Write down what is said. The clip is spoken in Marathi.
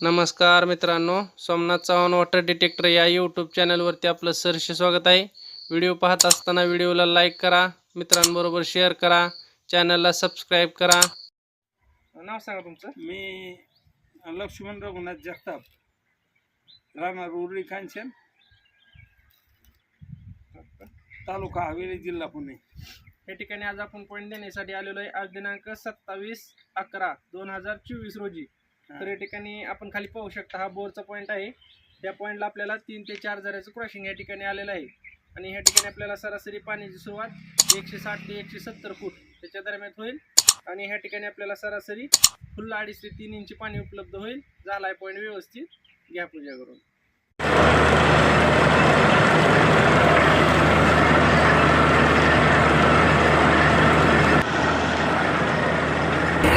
नमस्कार मित्रांनो सोमनाथ चव्हाण वॉटर डिटेक्टर या यूट्यूब चॅनलवरती आपलं सहर्ष स्वागत आहे. व्हिडिओ पाहत असताना व्हिडिओला लाईक करा मित्रांबरोबर शेअर करा चॅनलला सबस्क्राईब करा. नाव सांगा तुमचं. मी लक्ष्मण रघुनाथ जगताप राहणार उरळी कांचन तालुका हवेली जिल्हा पुणे. या ठिकाणी आज आपण पॉईंट देण्यासाठी आलेलो आहे. आज दिनांक सत्तावीस अकरा दोन हजार चोवीस रोजी. तर या ठिकाणी आपण खाली पाहू शकता हा बोरचा पॉईंट आहे. त्या पॉईंटला आपल्याला तीन ते चार जराचं क्रॉसिंग या ठिकाणी आलेलं आहे. आणि ह्या ठिकाणी आपल्याला सरासरी पाण्याची सुरुवात एकशे साठ ते एकशे सत्तर फूट त्याच्या दरम्यान होईल. आणि ह्या ठिकाणी आपल्याला सरासरी फुल्ल अडीच ते तीन इंची पाणी उपलब्ध होईल. झाला आहे पॉईंट व्यवस्थित. घ्या पूजा करून.